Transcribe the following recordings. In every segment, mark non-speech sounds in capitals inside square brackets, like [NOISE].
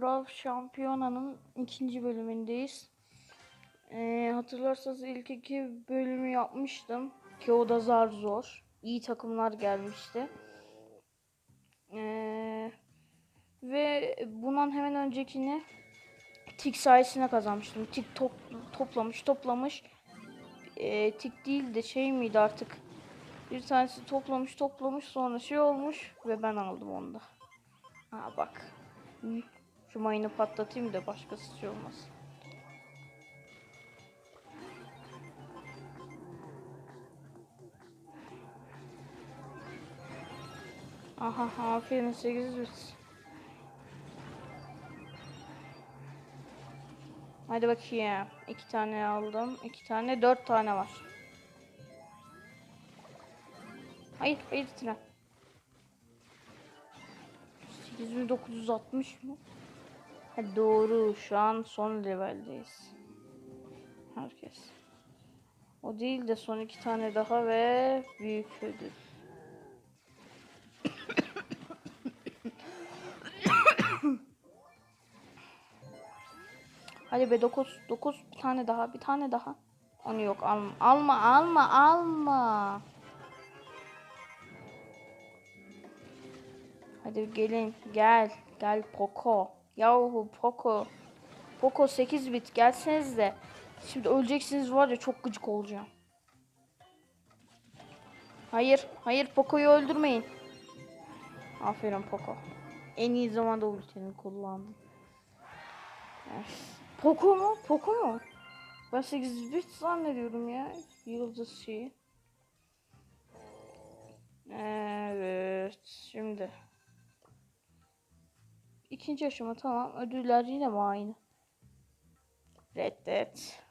Brawl Şampiyona'nın ikinci bölümündeyiz. Ee, hatırlarsanız ilk iki bölümü yapmıştım. Ki o da zar zor. İyi takımlar gelmişti. Ee, ve bundan hemen öncekini tik sayesinde kazanmıştım. Tik top, toplamış toplamış. Ee, tik değil de şey miydi artık. Bir tanesi toplamış toplamış sonra şey olmuş ve ben aldım onu da. Ha bak. Şu mayını patlatayım da başkası şey olmasın. Aha aferin 8 bit. Hadi bakayım. iki tane aldım. iki tane dört tane var. Hayır hayır tren. 8960 mı? Doğru şu an son leveldeyiz. Herkes. O değil de son iki tane daha ve büyük ödül. Hadi be 9 9 bir tane daha bir tane daha. Onu yok alma alma alma alma. Hadi gelin gel gel Poco. Yahu Poco. Poco 8 bit gelseniz de. Şimdi öleceksiniz var ya çok gıcık olacağım. Hayır hayır Poco'yu öldürmeyin. Aferin Poco. En iyi zamanda ultini kullandım. Poco mu? Poco mu? Ben 8 bit zannediyorum ya. Yıldız şeyi. Evet. Şimdi. İkinci aşama tamam. Ödüller yine mi aynı? Reddet.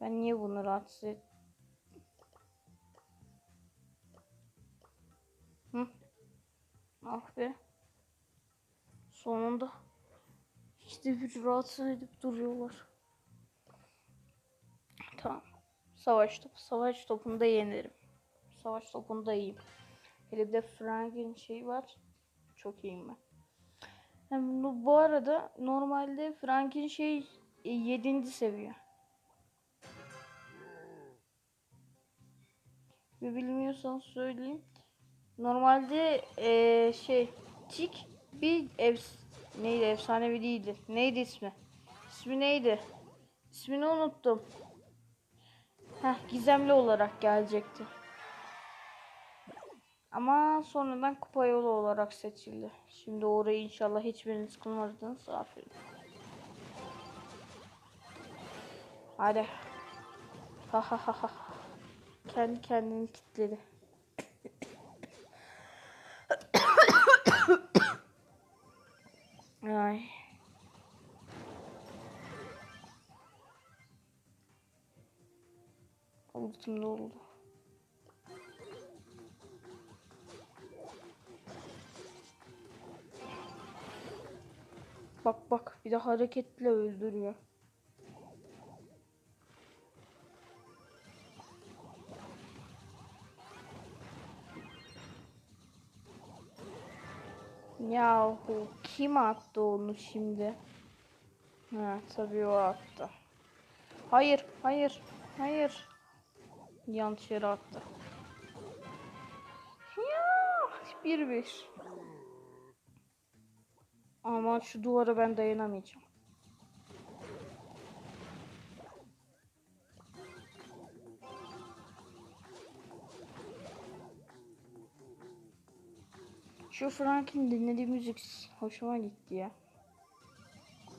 Ben niye bunu rahatsız et? Hı? Ah be. Sonunda. İşte bir rahatsız edip duruyorlar. Tamam. Savaş topu. Savaş topunda yenerim. Savaş topunda iyiyim. Hele bir de Frank'in şeyi var. Çok iyiyim ben. Hem bu, arada normalde Frank'in şey 7. seviye. Bir bilmiyorsan söyleyeyim. Normalde eee, şey Tik bir ev neydi efsanevi değildi. Neydi ismi? İsmi neydi? İsmini unuttum. Heh, gizemli olarak gelecekti. Ama sonradan kupa yolu olarak seçildi. Şimdi orayı inşallah hiçbiriniz kılmadınız. Aferin. Hadi. Ha ha ha ha. Kendi kendini kitledi. [COUGHS] Ay. Ultim de Bak bak bir de hareketle öldürüyor. Yahu kim attı onu şimdi? Ha tabii o attı. Hayır hayır hayır. Yanlış yere attı. Ya bir bir. Ama şu duvara ben dayanamayacağım. Şu Frank'in dinlediği müzik hoşuma gitti ya.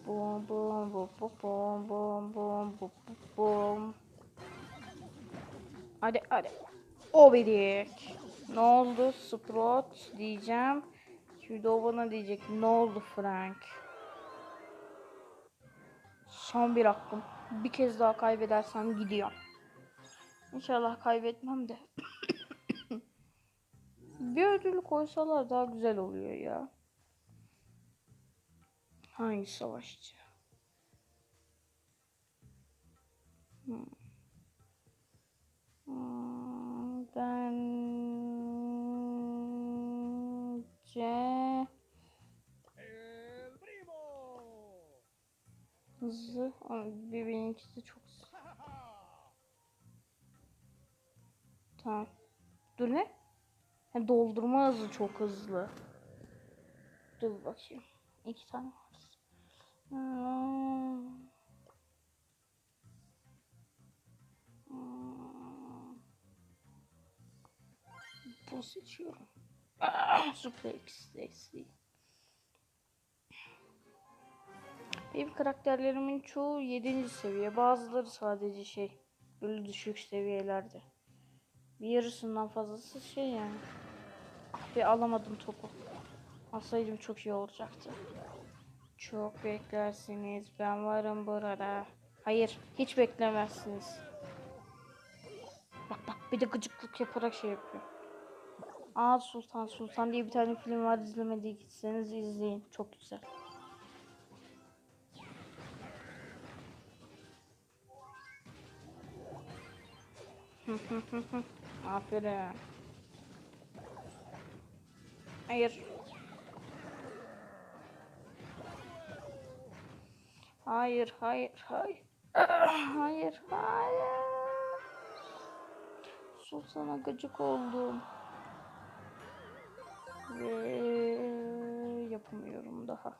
Bom bom bom bom bom bom bom bom. Hadi hadi. O birik. Ne oldu? Sprout diyeceğim. Şimdi o bana diyecek ne oldu Frank? Son bir hakkım. Bir kez daha kaybedersem gidiyorum. İnşallah kaybetmem de. [COUGHS] bir ödül koysalar daha güzel oluyor ya. Hangi savaşçı? Hmm. Hmm, Bence hızlı. Ama benimkisi çok hızlı. Tamam. Dur ne? Ha, doldurma hızı çok hızlı. Dur bakayım. İki tane var. Hmm. Hmm. Bu seçiyorum. Ah, Suplex Lexi. Benim karakterlerimin çoğu 7. seviye. Bazıları sadece şey. Böyle düşük seviyelerde. Bir yarısından fazlası şey yani. Ah alamadım topu. Alsaydım çok iyi olacaktı. Çok beklersiniz. Ben varım burada. Hayır, hiç beklemezsiniz. Bak bak bir de gıcıklık yaparak şey yapıyor. Aa Sultan Sultan diye bir tane film var izlemediyseniz izleyin. Çok güzel. Aferin. Hayır. Hayır, hayır, hayır. [CLEARS THROAT] Hayır, hayır. Sultana gıcık oldum. Ve yapamıyorum daha.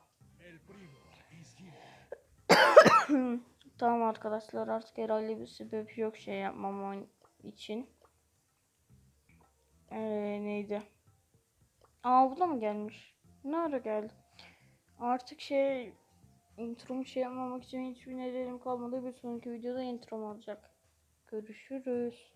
[CLEARS THROAT] tamam arkadaşlar artık herhalde bir sebep yok şey yapmam için. Ee, neydi? Aa bu da mı gelmiş? Ne ara geldi? Artık şey intromu şey yapmamak için hiçbir nedenim kalmadı. Bir sonraki videoda introm olacak. Görüşürüz.